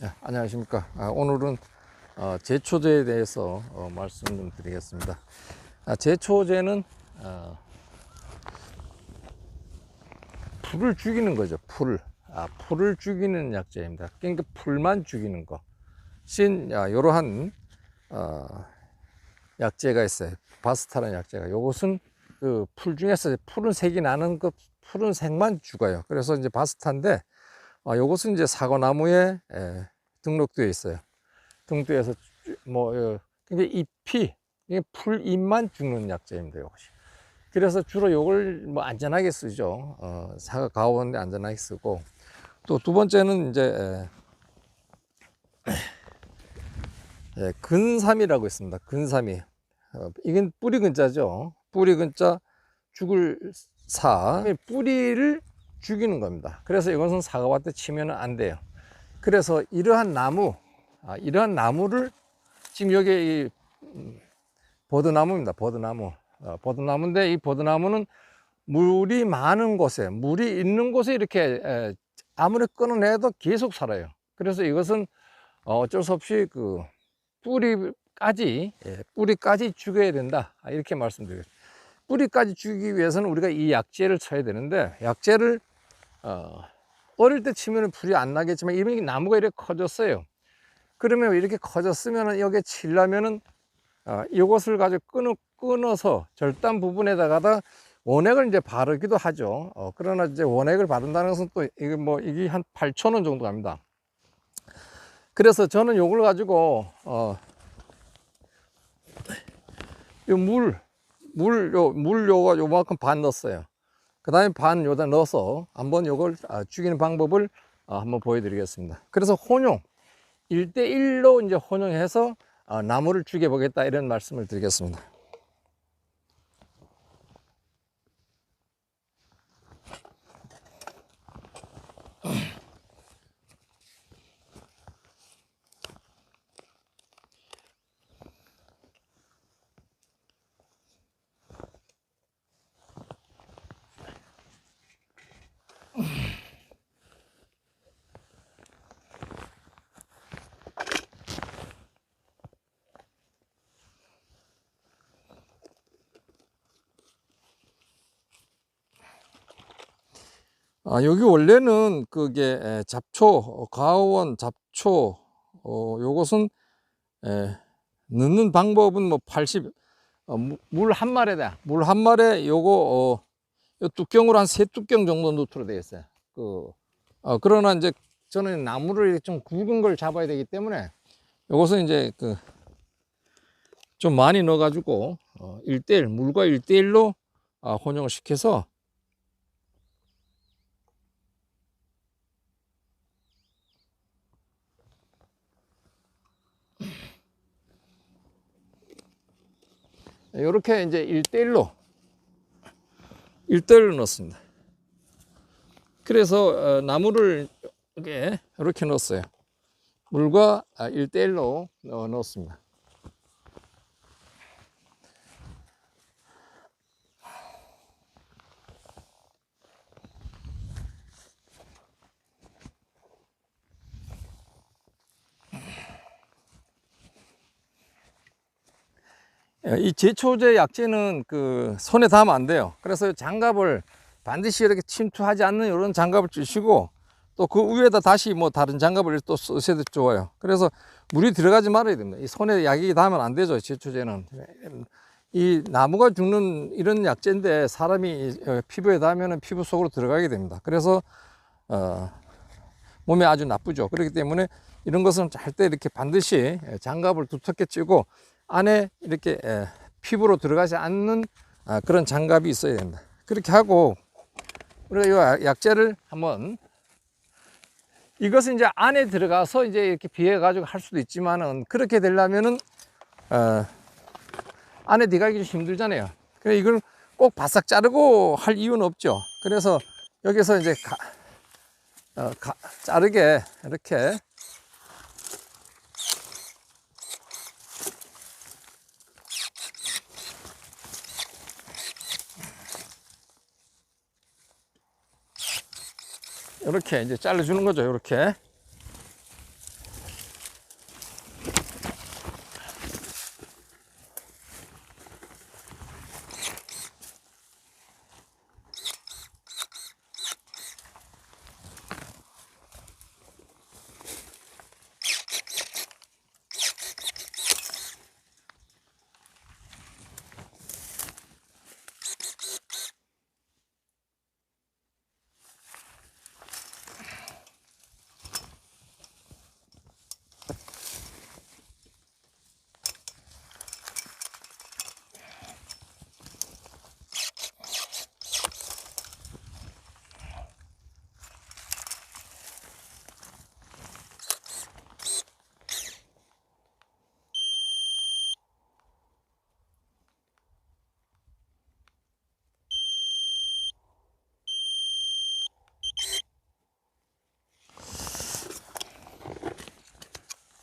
네, 안녕하십니까. 아, 오늘은 어, 제초제에 대해서 어, 말씀 좀 드리겠습니다. 아, 제초제는 어, 풀을 죽이는 거죠. 풀. 아, 풀을 죽이는 약제입니다. 그러니까 풀만 죽이는 거. 신 아, 이러한 어, 약제가 있어요. 바스타라는 약제가. 요것은 그 풀 중에서 푸른 색이 나는 그 푸른 색만 죽어요. 그래서 이제 바스타인데 아, 요것은 이제 사과나무에 에, 등록되어 있어요. 등록되어서 뭐 어, 그러니까 잎이 이게 풀잎만 죽는 약재입니다. 요것이. 그래서 주로 요걸 뭐 안전하게 쓰죠. 어, 사과 가온에 안전하게 쓰고 또 두 번째는 이제 에, 예, 근삼이라고 있습니다. 근삼이 어, 이건 뿌리 근자죠. 뿌리 근자 죽을 사 뿌리를 죽이는 겁니다. 그래서 이것은 사과밭에 치면 안 돼요. 그래서 이러한 나무, 아, 이러한 나무를 지금 여기 이 음, 버드나무입니다. 버드나무. 어, 버드나무인데 이 버드나무는 물이 많은 곳에, 물이 있는 곳에 이렇게 에, 아무리 끊어내도 계속 살아요. 그래서 이것은 어, 어쩔 수 없이 그 뿌리까지, 예, 뿌리까지 죽여야 된다. 아, 이렇게 말씀드리겠습니다. 뿌리까지 죽이기 위해서는 우리가 이 약재를 쳐야 되는데, 약재를 어, 어릴 때 치면은 불이 안 나겠지만 이미 나무가 이렇게 커졌어요. 그러면 이렇게 커졌으면은 여기에 칠려면은 어, 이것을 가지고 끊어, 끊어서 절단 부분에다가다 원액을 이제 바르기도 하죠. 어, 그러나 이제 원액을 바른다는 것은 또 이게 뭐 이게 한 8천 원 정도 갑니다. 그래서 저는 요걸 가지고 어, 요 물, 물, 요, 물 요가 요만큼 반 넣었어요. 그 다음에 반 요다 넣어서 한번 요걸 아, 죽이는 방법을 아, 한번 보여드리겠습니다. 그래서 혼용, 1대1로 이제 혼용해서 아, 나무를 죽여보겠다 이런 말씀을 드리겠습니다. 아, 여기 원래는 그게 에, 잡초, 어, 가원 잡초, 어, 요것은 에, 넣는 방법은 뭐 80, 어, 물한 마리다. 물 한 마리에 요거, 어, 요 뚜껑으로 한 세 뚜껑 정도 넣도록 되어 있어요. 그, 어, 그러나 이제 저는 나무를 좀 굵은 걸 잡아야 되기 때문에 요것은 이제 그, 좀 많이 넣어가지고, 어, 1대1, 물과 1대1로 아, 혼용을 시켜서 이렇게 이제 1대1로 1대1로 넣습니다. 그래서 어, 나무를 이렇게 넣었어요. 물과 1대1로 넣었습니다. 이 제초제 약재는 그 손에 닿으면 안 돼요. 그래서 장갑을 반드시 이렇게 침투하지 않는 이런 장갑을 주시고 또 그 위에다 다시 뭐 다른 장갑을 또 쓰셔도 좋아요. 그래서 물이 들어가지 말아야 됩니다. 이 손에 약이 닿으면 안 되죠. 제초제는. 이 나무가 죽는 이런 약재인데 사람이 어, 피부에 닿으면 피부 속으로 들어가게 됩니다. 그래서 어, 몸에 아주 나쁘죠. 그렇기 때문에 이런 것은 할 때 이렇게 반드시 장갑을 두텁게 찌고 안에 이렇게 에, 피부로 들어가지 않는 아, 그런 장갑이 있어야 된다. 그렇게 하고 우리가 이 약재를 한번 이것은 이제 안에 들어가서 이제 이렇게 비해 가지고 할 수도 있지만은 그렇게 되려면은 어, 안에 들어가기 좀 힘들잖아요. 그래 이걸 꼭 바싹 자르고 할 이유는 없죠. 그래서 여기서 이제 가, 어, 가, 자르게 이렇게 이렇게 이제 잘라주는 거죠. 이렇게.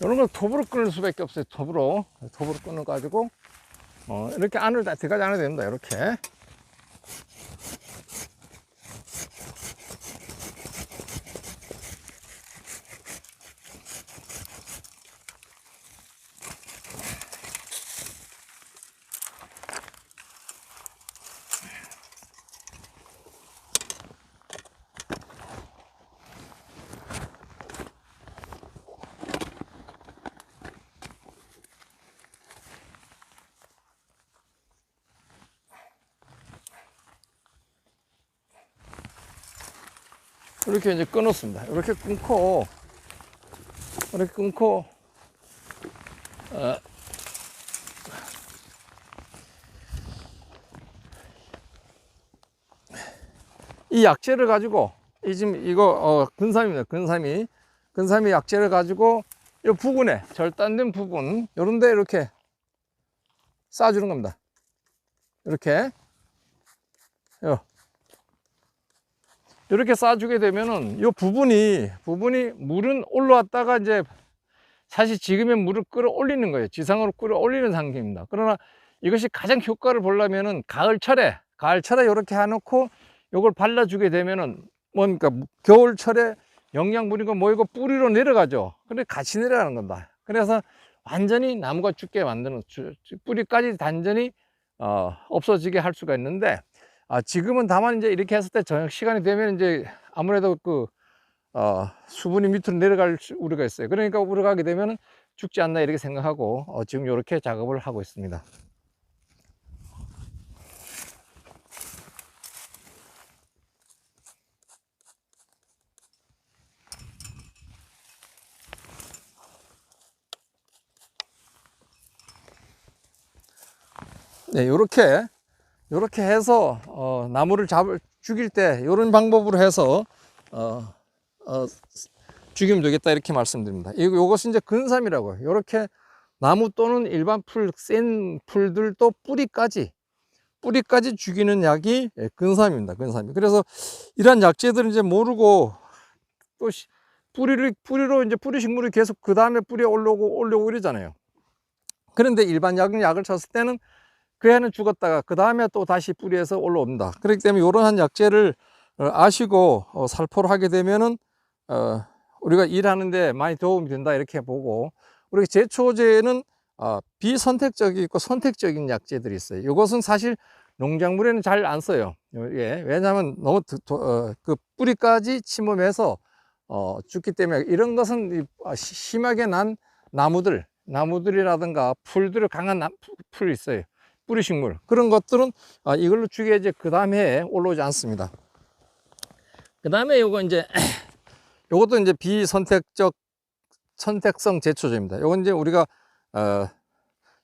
이런 걸 톱으로 끊을 수밖에 없어요. 톱으로. 톱으로 끊어 가지고, 어, 이렇게 안을 다 들어가지 않아도 됩니다. 이렇게. 이렇게 이제 끊었습니다. 이렇게 끊고, 이렇게 끊고, 어, 이 약재를 가지고, 이 지금 이거, 어, 근삼입니다. 근삼이. 근삼이 약재를 가지고, 이 부분에, 절단된 부분, 요런 데 이렇게 쏴주는 겁니다. 이렇게. 요. 이렇게 쏴주게 되면은 이 부분이 부분이 물은 올라왔다가 이제 사실 지금의 물을 끌어올리는 거예요. 지상으로 끌어올리는 상태입니다. 그러나 이것이 가장 효과를 보려면은 가을철에 가을철에 이렇게 해놓고 이걸 발라주게 되면은 뭡니까 겨울철에 영양분이고 뭐이고 뿌리로 내려가죠. 근데 같이 내려가는 겁니다. 그래서 완전히 나무가 죽게 만드는 주- 뿌리까지 단전히 어, 없어지게 할 수가 있는데 아, 지금은 다만 이제 이렇게 했을 때 저녁 시간이 되면 이제 아무래도 그, 어, 수분이 밑으로 내려갈 수- 우려가 있어요. 그러니까 우려가 게 되면 죽지 않나 이렇게 생각하고 어, 지금 이렇게 작업을 하고 있습니다. 네, 요렇게 요렇게 해서 어, 나무를 잡을 죽일 때 이런 방법으로 해서 어, 어, 죽이면 되겠다 이렇게 말씀드립니다. 이거 요것은 이제 근삼이라고요. 요렇게 나무 또는 일반 풀, 센 풀들도 뿌리까지 뿌리까지 죽이는 약이 예, 근삼입니다. 근삼이. 그래서 이러한 약재들은 이제 모르고 또 시- 뿌리를 뿌리로 이제 뿌리 식물이 계속 그 다음에 뿌리에 올라오고 올라오고 이러잖아요. 그런데 일반 약은 약을 쳤을 때는 그 해는 죽었다가 그 다음에 또 다시 뿌리에서 올라옵니다. 그렇기 때문에 이러한 약재를 어, 아시고 어, 살포를 하게 되면은 어, 우리가 일하는데 많이 도움이 된다 이렇게 보고 우리 제초제는 어, 비선택적이 있고 선택적인 약재들이 있어요. 이것은 사실 농작물에는 잘 안 써요. 예, 왜냐하면 너무 드- 도- 어, 그 뿌리까지 침범해서 어, 죽기 때문에 이런 것은 이, 아, 시- 심하게 난 나무들, 나무들이라든가 풀들 강한 풀이 있어요. 뿌리 식물 그런 것들은 아, 이걸로 죽여야지 그 다음에 올라오지 않습니다. 그 다음에 요거 이제 요것도 이제 비선택적 선택성 제초제입니다. 요건 이제 우리가 어,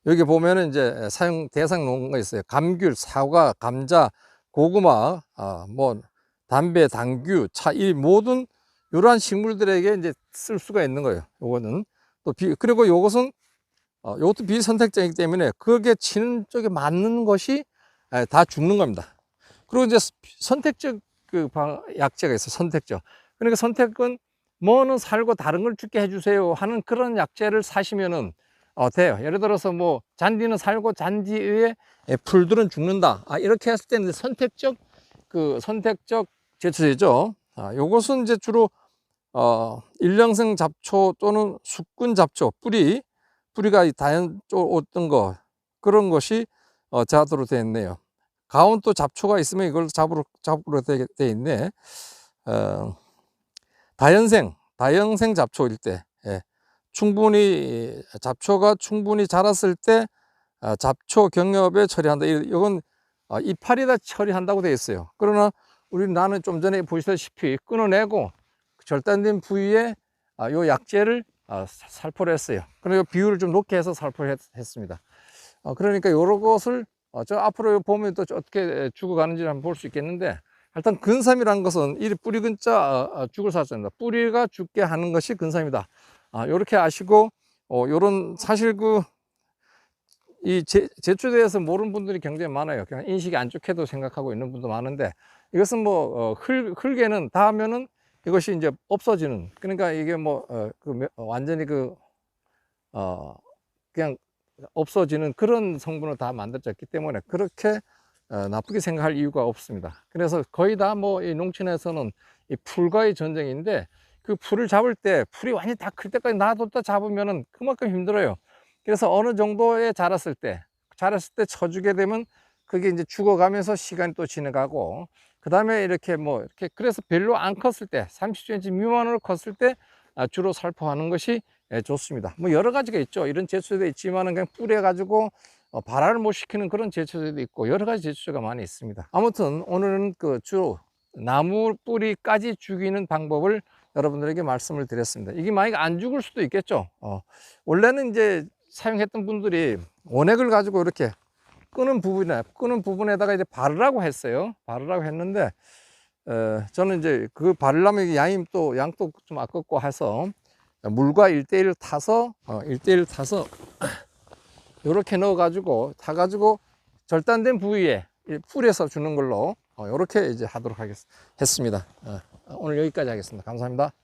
여기 보면은 이제 사용 대상 농가 있어요. 감귤, 사과, 감자, 고구마, 아, 뭐 담배, 당규, 차, 이 모든 이러한 식물들에게 이제 쓸 수가 있는 거예요. 요거는 또 비, 그리고 요것은 어, 이것도 비선택적이기 때문에 거기에 치는 쪽에 맞는 것이 에, 다 죽는 겁니다. 그리고 이제 스- 선택적 그 방- 약재가 있어요. 선택적. 그러니까 선택은 뭐는 살고 다른 걸 죽게 해주세요 하는 그런 약재를 사시면은 어, 돼요. 예를 들어서 뭐 잔디는 살고 잔디 위에 에, 풀들은 죽는다. 아, 이렇게 했을 때는 선택적 그 선택적 제초제죠. 아, 요것은 이제 주로 어, 일령성 잡초 또는 숙군 잡초 뿌리 뿌리가 다연 어떤 거 그런 것이 어, 자도로 되어 있네요. 가운 또 잡초가 있으면 이걸 잡으로 잡으로 되어 있네. 어, 다연생 다연생 잡초일 때 예, 충분히 잡초가 충분히 자랐을 때 아, 잡초 경협에 처리한다. 이- 이건 아, 이파리다 처리한다고 되어 있어요. 그러나 우리 나는 좀 전에 보시다시피 끊어내고 절단된 부위에 아, 요 약재를 아, 사- 살포를 했어요. 그리고 비율을 좀 높게 해서 살포를 했, 했습니다. 어, 그러니까 요런 것을 어, 저 앞으로 보면 또 어떻게 죽어가는지 한번 볼 수 있겠는데 일단 근삼이라는 것은 이 뿌리 근자 어, 어, 죽을 사자입니다. 뿌리가 죽게 하는 것이 근삼이다. 아, 요렇게 아시고 어, 요런 사실 그 이 제초대에서 모르는 분들이 굉장히 많아요. 그냥 인식이 안 좋게도 생각하고 있는 분도 많은데 이것은 뭐 어, 흙, 흙에는 닿으면은 이것이 이제 없어지는 그러니까 이게 뭐 어, 그 며- 어, 완전히 그 어, 그냥 없어지는 그런 성분을 다 만들어졌기 때문에 그렇게 어, 나쁘게 생각할 이유가 없습니다. 그래서 거의 다 뭐 이 농촌에서는 이 풀과의 전쟁인데 그 풀을 잡을 때 풀이 완전히 다 클 때까지 놔뒀다 잡으면은 그만큼 힘들어요. 그래서 어느 정도에 자랐을 때, 자랐을 때 쳐주게 되면 그게 이제 죽어가면서 시간이 또 지나가고 그 다음에 이렇게 뭐 이렇게 그래서 별로 안 컸을 때 30cm 미만으로 컸을 때 아, 주로 살포하는 것이 예, 좋습니다. 뭐 여러 가지가 있죠. 이런 제초제도 있지만은 그냥 뿌려 가지고 어, 발화를 못 시키는 그런 제초제도 있고 여러 가지 제초제가 많이 있습니다. 아무튼 오늘은 그 주로 나무 뿌리까지 죽이는 방법을 여러분들에게 말씀을 드렸습니다. 이게 만약 안 죽을 수도 있겠죠. 어, 원래는 이제 사용했던 분들이 원액을 가지고 이렇게 끄는 부분에 끄는 부분에다가 이제 바르라고 했어요. 바르라고 했는데 어, 저는 이제 그 바르려면 양이 또 양도 좀 아깝고 해서 물과 1대1 타서 어, 1대1 타서 이렇게 넣어 가지고 타 가지고 절단된 부위에 이 풀에서 주는 걸로 어, 이렇게 이제 하도록 하겠습니다. 했습니다. 어, 오늘 여기까지 하겠습니다. 감사합니다.